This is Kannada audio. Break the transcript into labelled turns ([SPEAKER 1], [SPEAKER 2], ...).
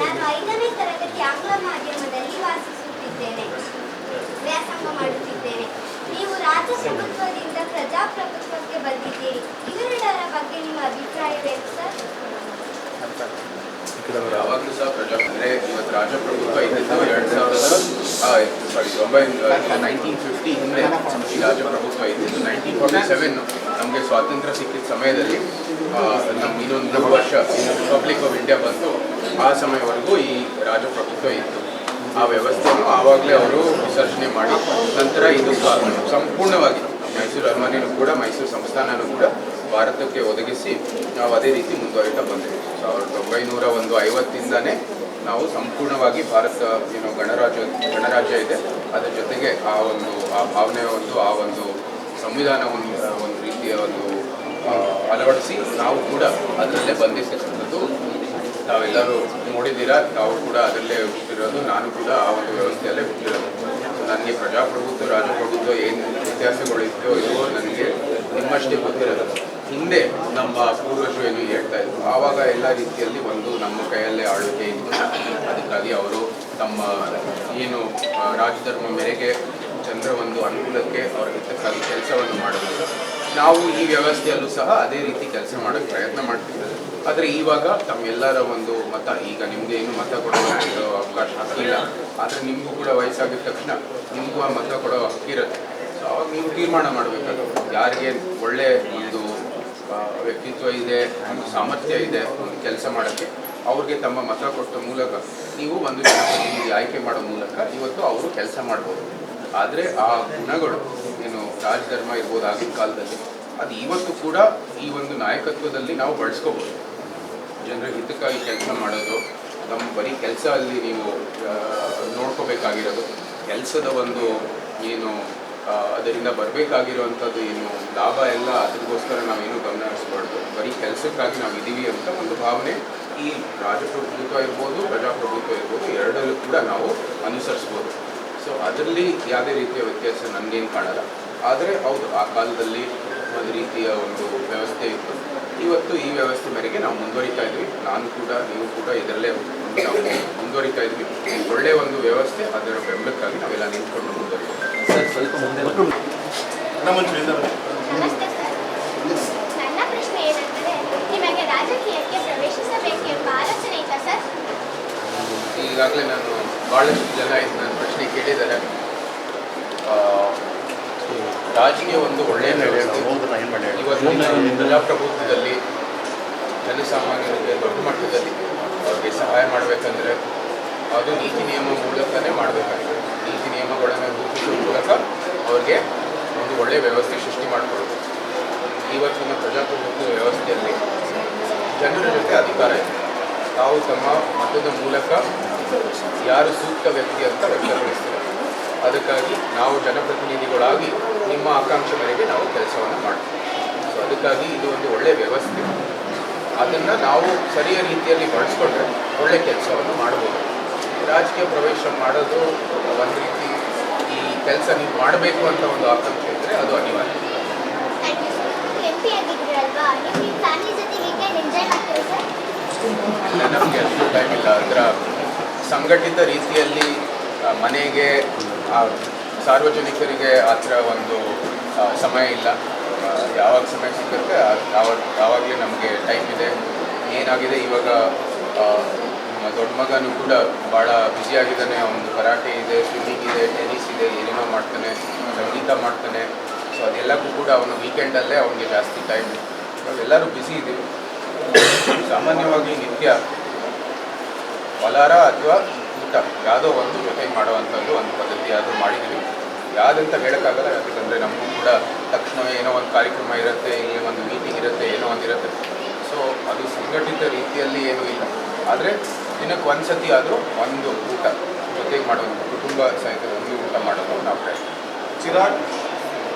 [SPEAKER 1] ನಾನು ಐದನೇ ತರಗತಿ ಆಂಗ್ಲ ಮಾಧ್ಯಮದಲ್ಲಿ ವಾಸಿಸುತ್ತಿದ್ದೇನೆ. ವ್ಯಾಸಂಗ ಮಾಡುತ್ತಿದ್ದೇನೆ. ನೀವು ರಾಜಪ್ರಭುತ್ವದಿಂದ ಪ್ರಜಾಪ್ರಭುತ್ವಕ್ಕೆ ಬಂದಿದ್ದೀರಿ. ಇವೆರಡರ ಬಗ್ಗೆ ನಿಮ್ಮ ಅಭಿಪ್ರಾಯವೇನು ಸರ್?
[SPEAKER 2] ಯಾವಾಗಲೂ ಸಹ ಪ್ರಜಾ ಅಂದರೆ ಇವತ್ತು ರಾಜಪ್ರಭುತ್ವ ಇದ್ದಿದ್ದು ಎರಡು ಸಾವಿರದ ಸಾರಿ ಒಂಬೈನೂರ ನೈನ್ಟೀನ್ ಫಿಫ್ಟಿ ಹಿಂದೆ ರಾಜಪ್ರಭುತ್ವ ಇದ್ದಿದ್ದು ನೈನ್ಟೀನ್ ಫಾರ್ಟಿ ಸೆವೆನ್ ನಮಗೆ ಸ್ವಾತಂತ್ರ್ಯ ಸಿಕ್ಕಿದ ಸಮಯದಲ್ಲಿ ನಮ್ಮ ಇನ್ನೊಂದು ವರ್ಷ ರಿಪಬ್ಲಿಕ್ ಆಫ್ ಇಂಡಿಯಾ ಬಂತು. ಆ ಸಮಯವರೆಗೂ ಈ ರಾಜಪ್ರಭುತ್ವ ಇತ್ತು. ಆ ವ್ಯವಸ್ಥೆಯನ್ನು ಆವಾಗಲೇ ಅವರು ವಿಸರ್ಜನೆ ಮಾಡಿ, ನಂತರ ಇದು ಸಂಪೂರ್ಣವಾಗಿ ಮೈಸೂರು ಅರಮನೆಯೂ ಕೂಡ, ಮೈಸೂರು ಸಂಸ್ಥಾನನೂ ಕೂಡ ಭಾರತಕ್ಕೆ ಒದಗಿಸಿ ನಾವು ಅದೇ ರೀತಿ ಮುಂದುವರಿತಾ ಬಂದಿದ್ದೀವಿ. ಸಾವಿರದ ಒಂಬೈನೂರ ಒಂದು ಐವತ್ತಿಂದನೇ ನಾವು ಸಂಪೂರ್ಣವಾಗಿ ಭಾರತ, ಏನು ಗಣರಾಜ್ಯ ಗಣರಾಜ್ಯ ಇದೆ. ಅದರ ಜೊತೆಗೆ ಆ ಒಂದು, ಆ ಭಾವನೆ ಒಂದು, ಆ ಒಂದು ಸಂವಿಧಾನವನ್ನು ಒಂದು ರೀತಿಯ ಒಂದು ಅಳವಡಿಸಿ ನಾವು ಕೂಡ ಅದರಲ್ಲೇ ಬಂಧಿಸಿರ್ತಕ್ಕಂಥದ್ದು ತಾವೆಲ್ಲರೂ ನೋಡಿದ್ದೀರಾ ತಾವು ಕೂಡ ಅದರಲ್ಲೇ ಹುಟ್ಟಿರೋದು ನಾನು ಕೂಡ ಆ ಒಂದು ವ್ಯವಸ್ಥೆಯಲ್ಲೇ ಹುಟ್ಟಿರೋದು ನನಗೆ ಪ್ರಜಾಪ್ರಭುತ್ವ, ರಾಜಪ್ರಭುತ್ವ ಏನು ವ್ಯತ್ಯಾಸಗಳಿದೆಯೋ ಇದು ನನಗೆ ನಿಮ್ಮಷ್ಟೇ ಗೊತ್ತಿರೋದು. ಹಿಂದೆ ನಮ್ಮ ಪೂರ್ವಜರು ಏನು ಹೇಳ್ತಾ ಇದ್ರು? ಆವಾಗ ಎಲ್ಲ ರೀತಿಯಲ್ಲಿ ಒಂದು ನಮ್ಮ ಕೈಯಲ್ಲೇ ಆಳ್ವಿಕೆ ಇತ್ತು. ಅದಕ್ಕಾಗಿ ಅವರು ತಮ್ಮ ಏನು ರಾಜಧರ್ಮ ಮೇರೆಗೆ ಜನರ ಒಂದು ಅನುಕೂಲಕ್ಕೆ ಅವ್ರಿಗೆ ತಕ್ಕಾಗಿ ಕೆಲಸವನ್ನು ಮಾಡಬೇಕು ನಾವು ಈ ವ್ಯವಸ್ಥೆಯಲ್ಲೂ ಸಹ ಅದೇ ರೀತಿ ಕೆಲಸ ಮಾಡೋಕ್ಕೆ ಪ್ರಯತ್ನ ಮಾಡ್ತಿದ್ದೇವೆ. ಆದರೆ ಇವಾಗ ತಮ್ಮೆಲ್ಲರ ಒಂದು ಮತ, ಈಗ ನಿಮಗೆ ಏನು ಮತ ಕೊಡೋ ಅವಕಾಶ ಇಲ್ಲ. ಆದರೆ ನಿಮಗೂ ಕೂಡ ವಯಸ್ಸಾಗಿದ ತಕ್ಷಣ ನಿಮಗೂ ಆ ಮತ ಕೊಡೋ ಹಕ್ಕಿರುತ್ತೆ ಸೊ ಅವಾಗ ನೀವು ತೀರ್ಮಾನ ಮಾಡಬೇಕಾಗುತ್ತೆ. ಯಾರಿಗೆ ಒಳ್ಳೆ ಒಂದು ವ್ಯಕ್ತಿತ್ವ ಇದೆ, ಒಂದು ಸಾಮರ್ಥ್ಯ ಇದೆ, ಒಂದು ಕೆಲಸ ಮಾಡೋಕ್ಕೆ, ಅವ್ರಿಗೆ ತಮ್ಮ ಮತ ಕೊಟ್ಟ ಮೂಲಕ ನೀವು ಒಂದು ಆಯ್ಕೆ ಮಾಡೋ ಮೂಲಕ ಇವತ್ತು ಅವರು ಕೆಲಸ ಮಾಡ್ಬೋದು. ಆದರೆ ಆ ಗುಣಗಳು ಏನು ರಾಜಧರ್ಮ ಇರ್ಬೋದು ಆಗಿನ ಕಾಲದಲ್ಲಿ, ಅದು ಇವತ್ತು ಕೂಡ ಈ ಒಂದು ನಾಯಕತ್ವದಲ್ಲಿ ನಾವು ಬಳಸ್ಕೋಬೋದು. ಜನರ ಹಿತಕ್ಕಾಗಿ ಕೆಲಸ ಮಾಡೋದು ನಮ್ಮ ಬರೀ ಕೆಲಸ ಅಲ್ಲಿ ನೀವು ನೋಡ್ಕೋಬೇಕಾಗಿರೋದು, ಕೆಲಸದ ಒಂದು ಏನು ಅದರಿಂದ ಬರಬೇಕಾಗಿರುವಂಥದ್ದು ಏನು ಲಾಭ ಎಲ್ಲ ಅದಕ್ಕೋಸ್ಕರ ನಾವೇನು ಗಮನ ಹರಿಸ್ಬಾರ್ದು. ಬರೀ ಕೆಲಸಕ್ಕಾಗಿ ನಾವು ಇದ್ದೀವಿ ಅಂತ ಒಂದು ಭಾವನೆ ಈ ರಾಜಪ್ರಭುತ್ವ ಇರ್ಬೋದು, ಪ್ರಜಾಪ್ರಭುತ್ವ ಇರ್ಬೋದು, ಎರಡಲ್ಲೂ ಕೂಡ ನಾವು ಅನುಸರಿಸ್ಬೋದು. ಸೊ ಅದರಲ್ಲಿ ಯಾವುದೇ ರೀತಿಯ ವ್ಯತ್ಯಾಸ ನನಗೇನು ಕಾಣಲ್ಲ. ಆದರೆ ಹೌದು ಆ ಕಾಲದಲ್ಲಿ ಒಂದು ರೀತಿಯ ಒಂದು ವ್ಯವಸ್ಥೆ ಇತ್ತು. ಇವತ್ತು ಈ ವ್ಯವಸ್ಥೆ ಮೇರೆಗೆ ನಾವು ಮುಂದುವರಿತಾ ಇದ್ವಿ. ನಾನು ಕೂಡ ನೀವು ಕೂಡ ಇದರಲ್ಲೇ ನಾವು ಮುಂದುವರಿತಾ ಇದ್ವಿ. ಒಳ್ಳೆಯ ಒಂದು ವ್ಯವಸ್ಥೆ ಅದರ ಬೆಂಬಲಕ್ಕಾಗಿ ನಾವೆಲ್ಲ ನಿಂತ್ಕೊಂಡು ಮುಂದುವರಿತೀವಿ
[SPEAKER 3] ಸರ್ ಸ್ವಲ್ಪ ಮುಂದೆ
[SPEAKER 2] ಈಗಾಗಲೇ ನಾನು ಭಾಳಷ್ಟು ಜನ ಇದು ನನ್ನ ಪ್ರಶ್ನೆ ಕೇಳಿದ್ದಾರೆ. ರಾಜಕೀಯ ಒಂದು ಒಳ್ಳೆಯ ಇವತ್ತಿನ ಪ್ರಜಾಪ್ರಭುತ್ವದಲ್ಲಿ ಜನಸಾಮಾನ್ಯರಿಗೆ ದೊಡ್ಡ ಮಟ್ಟದಲ್ಲಿ ಅವ್ರಿಗೆ ಸಹಾಯ ಮಾಡಬೇಕಂದ್ರೆ ಅದು ನೀತಿ ನಿಯಮ ಮೂಲಕನೇ ಮಾಡಬೇಕಾಗಿದೆ. ನೀತಿ ನಿಯಮಗಳನ್ನು ರೂಪಿಸುವ ಮೂಲಕ ಅವ್ರಿಗೆ ಒಂದು ಒಳ್ಳೆಯ ವ್ಯವಸ್ಥೆ ಸೃಷ್ಟಿ ಮಾಡಿಕೊಡೋದು ಇವತ್ತಿನ ಪ್ರಜಾಪ್ರಭುತ್ವ ವ್ಯವಸ್ಥೆಯಲ್ಲಿ ಜನರ ಜೊತೆ ಅಧಿಕಾರ ಇದೆ. ತಾವು ತಮ್ಮ ಮತದ ಮೂಲಕ ಯಾರು ಸೂಕ್ತ ವ್ಯಕ್ತಿ ಅಂತ ವ್ಯಕ್ತಪಡಿಸ್ತಾರೆ ಅದಕ್ಕಾಗಿ ನಾವು ಜನಪ್ರತಿನಿಧಿಗಳಾಗಿ ನಿಮ್ಮ ಆಕಾಂಕ್ಷೆ ಮೇರೆಗೆ ನಾವು ಕೆಲಸವನ್ನು ಮಾಡ್ತೀವಿ. ಸೊ ಅದಕ್ಕಾಗಿ ಇದು ಒಂದು ಒಳ್ಳೆಯ ವ್ಯವಸ್ಥೆ. ಅದನ್ನು ನಾವು ಸರಿಯ ರೀತಿಯಲ್ಲಿ ಬಳಸ್ಕೊಂಡ್ರೆ ಒಳ್ಳೆ ಕೆಲಸವನ್ನು ಮಾಡ್ಬೋದು. ರಾಜಕೀಯ ಪ್ರವೇಶ ಮಾಡೋದು ಒಂದು ರೀತಿ ಈ ಕೆಲಸ ನೀವು ಮಾಡಬೇಕು ಅಂತ ಒಂದು ಆಕಾಂಕ್ಷೆ ಇದ್ದರೆ ಅದು ಅನಿವಾರ್ಯ. ಇಲ್ಲ ನಮಗೆ ಅಷ್ಟು ಟೈಮ್ ಇಲ್ಲ. ಸಂಘಟಿತ ರೀತಿಯಲ್ಲಿ ಮನೆಗೆ ಸಾರ್ವಜನಿಕರಿಗೆ ಆ ಒಂದು ಸಮಯ ಇಲ್ಲ. ಯಾವಾಗ ಸಮಯ ಸಿಗುತ್ತೆ ಯಾವಾಗ, ಯಾವಾಗಲೇ ನಮಗೆ ಟೈಮ್ ಇದೆ. ಏನಾಗಿದೆ, ಇವಾಗ ದೊಡ್ಡ ಮಗನೂ ಕೂಡ ಭಾಳ ಬ್ಯುಸಿಯಾಗಿದ್ದಾನೆ ಅವನು ಕರಾಟೆ ಇದೆ ಸ್ವಿಮ್ಮಿಂಗ್ ಇದೆ ಟೆನಿಸ್ ಇದೆ, ಏನೇನೋ ಮಾಡ್ತಾನೆ, ಸಂಗೀತ ಮಾಡ್ತಾನೆ. ಸೊ ಅದೆಲ್ಲಕ್ಕೂ ಕೂಡ ಅವನು ವೀಕೆಂಡಲ್ಲೇ ಅವನಿಗೆ ಜಾಸ್ತಿ ಟೈಮ್ ಎಲ್ಲರೂ ಬ್ಯುಸಿ ಇದ್ದೀವಿ. ಸಾಮಾನ್ಯವಾಗಿ ನಿತ್ಯ ಫಲಾರ ಅಥವಾ ಊಟ, ಯಾವುದೋ ಒಂದು ಜೊತೆ ಮಾಡುವಂಥದ್ದು ಒಂದು ಪದ್ಧತಿ ಅದು ಮಾಡಿದ್ದೀವಿ. ಯಾವುದಂತ ಹೇಳೋಕ್ಕಾಗಲ್ಲ, ಯಾಕಂದರೆ ನಮಗೂ ಕೂಡ ತಕ್ಷಣ ಏನೋ ಒಂದು ಕಾರ್ಯಕ್ರಮ ಇರುತ್ತೆ, ಇಲ್ಲಿ ಒಂದು ಮೀಟಿಂಗ್ ಇರುತ್ತೆ, ಏನೋ ಒಂದು ಇರುತ್ತೆ. ಸೊ ಅದು ಸಂಘಟಿತ ರೀತಿಯಲ್ಲಿ ಏನೂ ಇಲ್ಲ. ಆದರೆ ದಿನಕ್ಕೆ ಒಂದು ಸತಿ ಆದರೂ ಒಂದು ಊಟ, ಜೊತೆಗೆ ಮಾಡೋದು ಕುಟುಂಬ ಸಹಿತ ಒಂದು ಊಟ ಮಾಡೋದು ನಾವು
[SPEAKER 4] ಚಿರಾಗ್?